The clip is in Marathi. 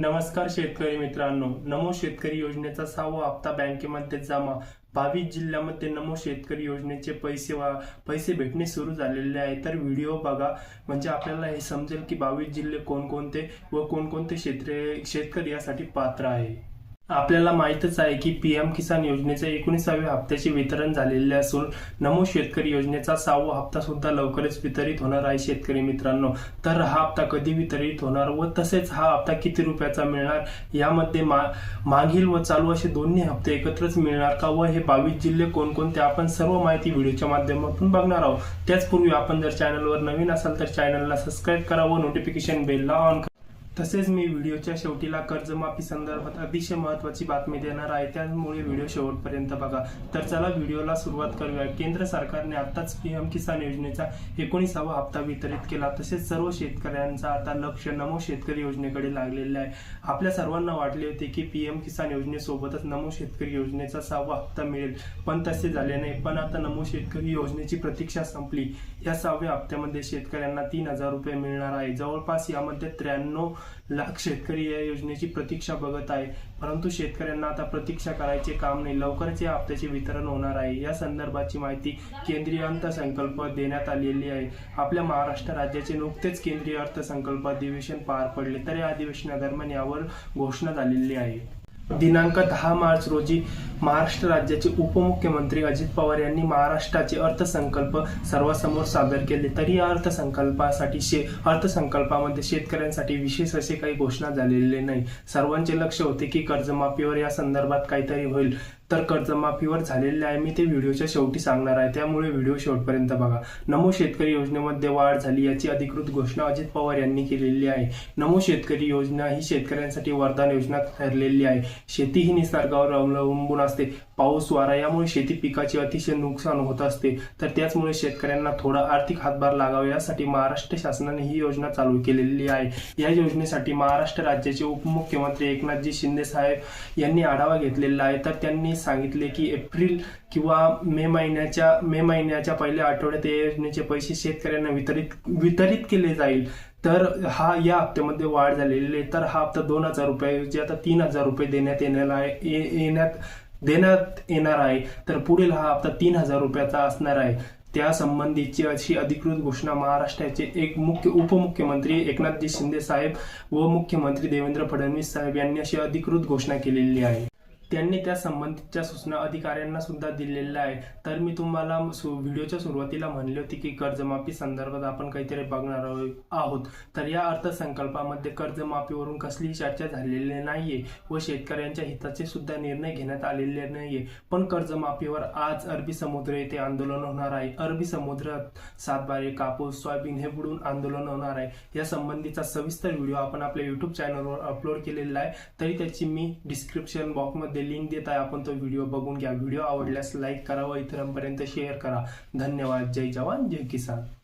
नमस्कार शेतकरी मित्रांनो. नमो शेतकरी योजनेचा सहावा हप्ता बँकेमध्ये जमा. बावीस जिल्ह्यामध्ये नमो शेतकरी योजनेचे पैसे वा पैसे भेटणे सुरू झालेले आहे. तर व्हिडिओ बघा. म्हणजे आपल्याला हे समजेल की बावीस जिल्हे कोणकोणते व कोणकोणते क्षेत्रे शेतकरी यासाठी पात्र आहे. आपल्याला माहीतच आहे की पी एम किसान योजनेचे एकोणीसाव्या हप्त्याचे वितरण झालेले असून नमो शेतकरी योजनेचा सहावा हप्ता सुद्धा लवकरच वितरित होणार आहे शेतकरी मित्रांनो. तर हा हप्ता कधी वितरित होणार व तसेच हा हप्ता किती रुपयाचा मिळणार यामध्ये मा मागील व चालू असे दोन्ही हप्ते एकत्रच मिळणार का व हे बावीस जिल्हे कोणकोणते आपण सर्व माहिती व्हिडिओच्या माध्यमातून बघणार आहोत. त्याचपूर्वी आपण जर चॅनलवर नवीन असाल तर चॅनलला सबस्क्राईब करा व नोटिफिकेशन बेलला ऑन करा. तसेच मी व्हिडिओच्या शेवटीला कर्जमाफी संदर्भात अतिशय महत्वाची बातमी देणार आहे. त्यामुळे व्हिडिओ शेवटपर्यंत बघा. तर चला व्हिडिओला सुरुवात करूया. केंद्र सरकारने आताच पीएम किसान योजनेचा एकोणीसावा हप्ता वितरित केला. तसेच सर्व शेतकऱ्यांचा आता लक्ष नमो शेतकरी योजनेकडे लागलेले आहे. आपल्या सर्वांना वाटले होते की पीएम किसान योजनेसोबतच नमो शेतकरी योजनेचा सहावा हप्ता मिळेल. पण तसे झाले नाही. पण आता नमो शेतकरी योजनेची प्रतीक्षा संपली. या सहाव्या हप्त्यामध्ये शेतकऱ्यांना तीन हजार रुपये मिळणार आहे. जवळपास यामध्ये त्र्याण्णव लाख शेतकरी या योजनेची प्रतीक्षा बघत आहे. परंतु शेतकऱ्यांना आता प्रतीक्षा करायचे काम नाही. लवकरच या हप्त्याचे वितरण होणार आहे. या संदर्भाची माहिती केंद्रीय अर्थसंकल्प देण्यात आलेली आहे. आपल्या महाराष्ट्र राज्याचे नुकतेच केंद्रीय अर्थसंकल्प अधिवेशन पार पडले तर या अधिवेशनादरम्यान यावर घोषणा झालेली आहे. दिनांक दहा मार्च रोजी महाराष्ट्र राज्याचे उपमुख्यमंत्री अजित पवार यांनी महाराष्ट्राचे अर्थसंकल्प सर्वांसमोर सादर केले. तरी या अर्थसंकल्पासाठी शे अर्थसंकल्पामध्ये शेतकऱ्यांसाठी विशेष असे काही घोषणा झालेले नाही. सर्वांचे लक्ष होते की कर्जमाफीवर या संदर्भात काहीतरी होईल. तर कर्जमाफीवर झालेले आहे. मी ते व्हिडिओच्या शेवटी सांगणार आहे. त्यामुळे व्हिडिओ शेवटपर्यंत बघा. नमो शेतकरी योजनेमध्ये वाढ झाली याची अधिकृत घोषणा अजित पवार यांनी केलेली आहे. नमो शेतकरी योजना ही शेतकऱ्यांसाठी वरदान योजना ठरलेली आहे. शेती ही निसर्गावर अवलंबून असते. पाऊस वारा यामुळे शेती पिकाचे अतिशय नुकसान होत असते. तर त्याचमुळे शेतकऱ्यांना थोडा आर्थिक हातभार लागावा. यासाठी महाराष्ट्र शासनाने ही योजना चालू केलेली आहे. या योजनेसाठी महाराष्ट्र राज्याचे उपमुख्यमंत्री एकनाथजी शिंदे साहेब यांनी आढावा घेतलेला आहे. तर त्यांनी सांगितले की एप्रिल किंवा मे महिन्याच्या मे महिन्याच्या पहिल्या आठवड्यात या योजनेचे पैसे शेतकऱ्यांना वितरित वितरित केले जाईल. तर हा या हप्त्यामध्ये वाढ झालेली आहे. तर हा हप्ता दोन हजार रुपयाऐवजी आता तीन हजार रुपये देण्यात येणार आहे येण्यात देण्यात येणार आहे. तर पुढील हा हप्ता तीन हजार रुपयाचा असणार आहे. त्या संबंधीची अशी अधिकृत घोषणा महाराष्ट्राचे एक मुख्य उपमुख्यमंत्री एकनाथजी शिंदे साहेब व मुख्यमंत्री देवेंद्र फडणवीस साहेब यांनी अशी अधिकृत घोषणा केलेली आहे. त्यांनी त्या संबंधितच्या सूचना अधिकाऱ्यांना सुद्धा दिलेल्या आहे तर मी तुम्हाला सु- व्हिडिओच्या सुरुवातीला म्हणले होते की कर्जमाफी संदर्भात आपण काहीतरी बघणार आहोत. तर या अर्थसंकल्पामध्ये कर्जमाफीवरून कसलीही चर्चा झालेली नाहीये व शेतकऱ्यांच्या हिताचे सुद्धा निर्णय घेण्यात आलेले नाहीये. पण कर्जमाफीवर आज अरबी समुद्र येथे आंदोलन होणार आहे. अरबी समुद्रात सातबारे कापूस सोयाबीन हे बुडून आंदोलन होणार आहे. या संबंधीचा सविस्तर व्हिडिओ आपण आपल्या युट्यूब चॅनलवर अपलोड केलेला आहे. तरी त्याची मी डिस्क्रिप्शन बॉक्समध्ये लिंक देत आहे. आपण तो व्हिडिओ बघून घ्या. व्हिडिओ आवडल्यास लाईक करा व इतरांपर्यंत शेअर करा. धन्यवाद. जय जवान. जय किसान.